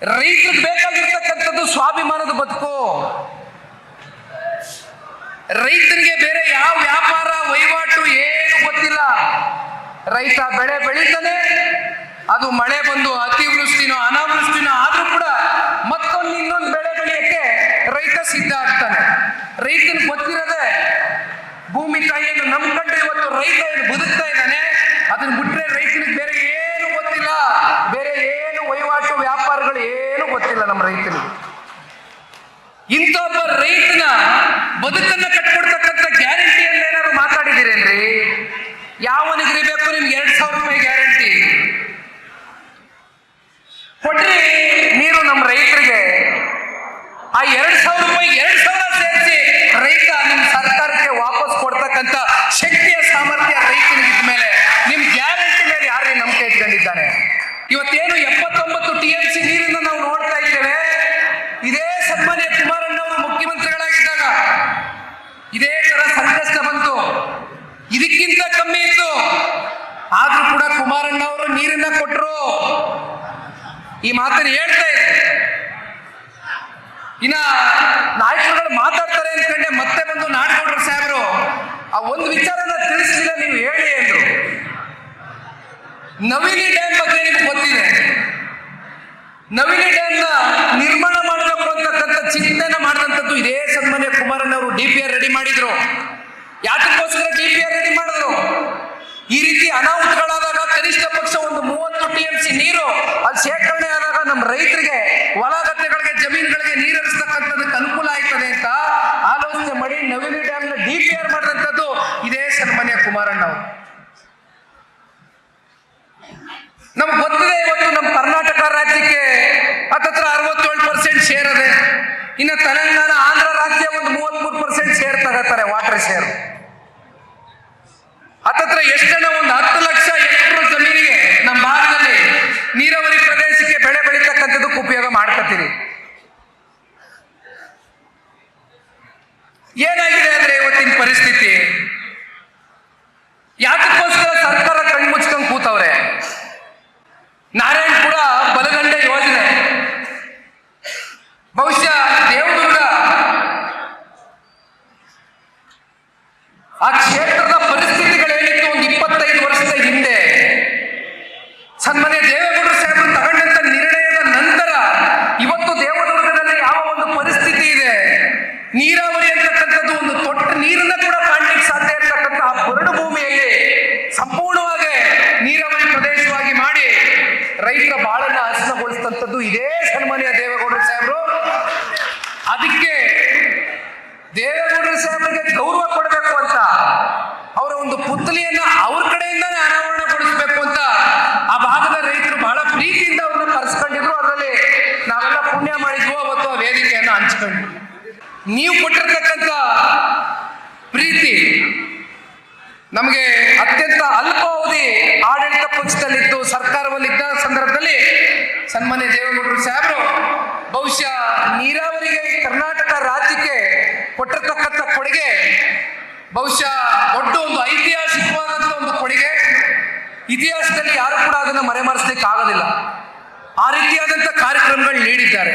ರೈತರಿಗೆ ಬೇಕಾಗಿರ್ತಕ್ಕಂಥದ್ದು ಸ್ವಾಭಿಮಾನದ ಬದುಕು. ರೈತನಿಗೆ ಬೇರೆ ಯಾವ ವ್ಯಾಪಾರ, ವಹಿವಾಟು ಏನು ಗೊತ್ತಿಲ್ಲ. ರೈತ ಬೆಳೆ ಬೆಳೀತಾನೆ, ಅದು ಮಳೆ ಬಂದು ಅತಿವೃಷ್ಟಿನೋ ಅನಾವೃಷ್ಟಿನೋ ಆದ್ರೂ ಕೂಡ ಮತ್ತೊಂದು ಇನ್ನೊಂದು ಬೆಳೆ ಬೆಳೆಯಕ್ಕೆ ರೈತ ಸಿದ್ಧ ಆಗ್ತಾನೆ. ರೈತನ ಗೊತ್ತಿರದೆ ಭೂಮಿ ತಾಯಿಯನ್ನು ನಂಬ್ಕೊಂಡು ಇವತ್ತು ರೈತ ಏನು ಬದುಕ್ತಾ ಇಂಥ ಒಬ್ಬ ರೈತನ ಬದುಕನ್ನ ಇದಕ್ಕಿಂತ ಕಮ್ಮಿ ಇತ್ತು. ಆದ್ರೂ ಕೂಡ ಕುಮಾರಣ್ಣ ಅವರು ನೀರನ್ನ ಕೊಟ್ಟರು ಈ ಮಾತನ್ನು ಹೇಳ್ತಾ ಇದ್ರು ಇನ್ನ ನಾಯಕರುಗಳು ಮಾತಾಡ್ತಾರೆ ಅನ್ಕೊಂಡೆ ಮತ್ತೆ ಬಂದು ನಾಡ್ಕೊಂಡ್ರು ಸಾಹೇಬರು, ಆ ಒಂದು ವಿಚಾರನ ತಿಳಿಸಿಲ್ಲ ನೀವು ಹೇಳಿ ಅಂದ್ರು. ನವಿಲಿ ಡ್ಯಾಮ್ ಬಗ್ಗೆ ನಿಮ್ಗೆ ಗೊತ್ತಿದೆ. ನವಿಲಿ ಡ್ಯಾಮ್ನ ನಿರ್ಮಾಣ ಮಾಡಬೇಕು ಅಂತಕ್ಕಂಥ ಚಿಂತನೆ ಮಾಡಿದಂಥದ್ದು ಇದೇ ಸನ್ಮಾನ್ಯ ಕುಮಾರಣ್ಣವರು ಡಿ ಪಿ ಆರ್ ರೆಡಿ ಮಾಡಿದ್ರು. ಯಾತಕ್ಕೋಸ್ಕರ ಡಿ ಪಿ ಆರ್ ರೆಡಿ ಮಾಡಿದ್ರು ಈ ರೀತಿ ಅನಾಹುತಗಳಾದಾಗ ಕನಿಷ್ಠ ಪಕ್ಷ ಒಂದು ಮೂವತ್ತು ಟಿ ಎಂ ಸಿ ನೀರು, ಅಲ್ಲಿ ಶೇಖರಣೆ ಆದಾಗ ನಮ್ಮ ರೈತರಿಗೆ ಹೊಲ ಗದ್ದೆಗಳಿಗೆ ಜಮೀನುಗಳಿಗೆ ನೀರು ಹರಿಸ್ತಕ್ಕಂಥದಕ್ಕೆ ಅನುಕೂಲ ಆಯ್ತದೆ ಅಂತ ಆಲೋಚನೆ ಮಾಡಿ ನವಿಲಿ ಡ್ಯಾಮ್ನ ಡಿ ಪಿ ಆರ್ ಮಾಡಿದಂಥದ್ದು ಇದೇ ಸನ್ಮಾನ್ಯ ಕುಮಾರಣ್ಣ ಅವರು. ನಮ್ಗೆ ಗೊತ್ತಿದೆ ಇವತ್ತು ನಮ್ಮ ಕರ್ನಾಟಕ ರಾಜ್ಯಕ್ಕೆ ಹತ್ತತ್ರ ಅರವತ್ತೇಳು ಪರ್ಸೆಂಟ್ ಶೇರ್ ಅದೇ. ಇನ್ನು ತೆಲಂಗಾಣ, ಆಂಧ್ರ ರಾಜ್ಯ ಒಂದು ಮೂವತ್ಮೂರು ಪರ್ಸೆಂಟ್ ಶೇರ್ ತಗೋತಾರೆ ವಾಟರ್ ಶೇರ್ ರೈತರ ಬಾಳನ್ನ ಹಸನಗೊಳಿಸಿದಂಥದ್ದು ಇದೇ ಸನ್ಮಾನ್ಯ ದೇವೇಗೌಡರು ಸಾಹೇಬರು. ಅದಕ್ಕೆ ದೇವೇಗೌಡರು ಸಾಹೇಬರಿಗೆ ಗೌರವ ಕೊಡಬೇಕು ಅಂತ, ಅವರ ಒಂದು ಪುತ್ಲಿಯನ್ನ ಅವ್ರ ಕಡೆಯಿಂದಾನೇ ಅನಾವರಣಗೊಳಿಸಬೇಕು ಅಂತ ಆ ಭಾಗದ ರೈತರು ಬಹಳ ಪ್ರೀತಿಯಿಂದ ಅವ್ರನ್ನ ಕರೆಸ್ಕೊಂಡಿದ್ರು. ಅದರಲ್ಲಿ ನಾವೆಲ್ಲ ಪುಣ್ಯ ಮಾಡಿದ್ವು ಅವತ್ತು ಆ ವೇದಿಕೆಯನ್ನು ಹಂಚ್ಕೊಂಡ್ವಿ ನೀವು ಕೊಟ್ಟಿರ್ತಕ್ಕಂಥ ಪ್ರೀತಿ ನಮಗೆ ಅತ್ಯಂತ ಅಲ್ಪಾವಧಿ ಸನ್ಮಾನ್ಯ ದೇವೇಗೌಡರು ಸಾಹೇಬರು, ಬಹುಶಃ ನೀರಾವರಿಗೆ ಕರ್ನಾಟಕ ರಾಜ್ಯಕ್ಕೆ ಕೊಟ್ಟಿರ್ತಕ್ಕಂಥ ಕೊಡುಗೆ, ಬಹುಶಃ ದೊಡ್ಡ ಒಂದು ಐತಿಹಾಸಿಕವಾದಂಥ ಒಂದು ಕೊಡುಗೆ. ಇತಿಹಾಸದಲ್ಲಿ ಯಾರು ಕೂಡ ಅದನ್ನು ಮರೆಮಾರಿಸ್ಲಿಕ್ಕೆ ಆಗೋದಿಲ್ಲ ಆ ರೀತಿಯಾದಂಥ ಕಾರ್ಯಕ್ರಮಗಳು ನೀಡಿದ್ದಾರೆ.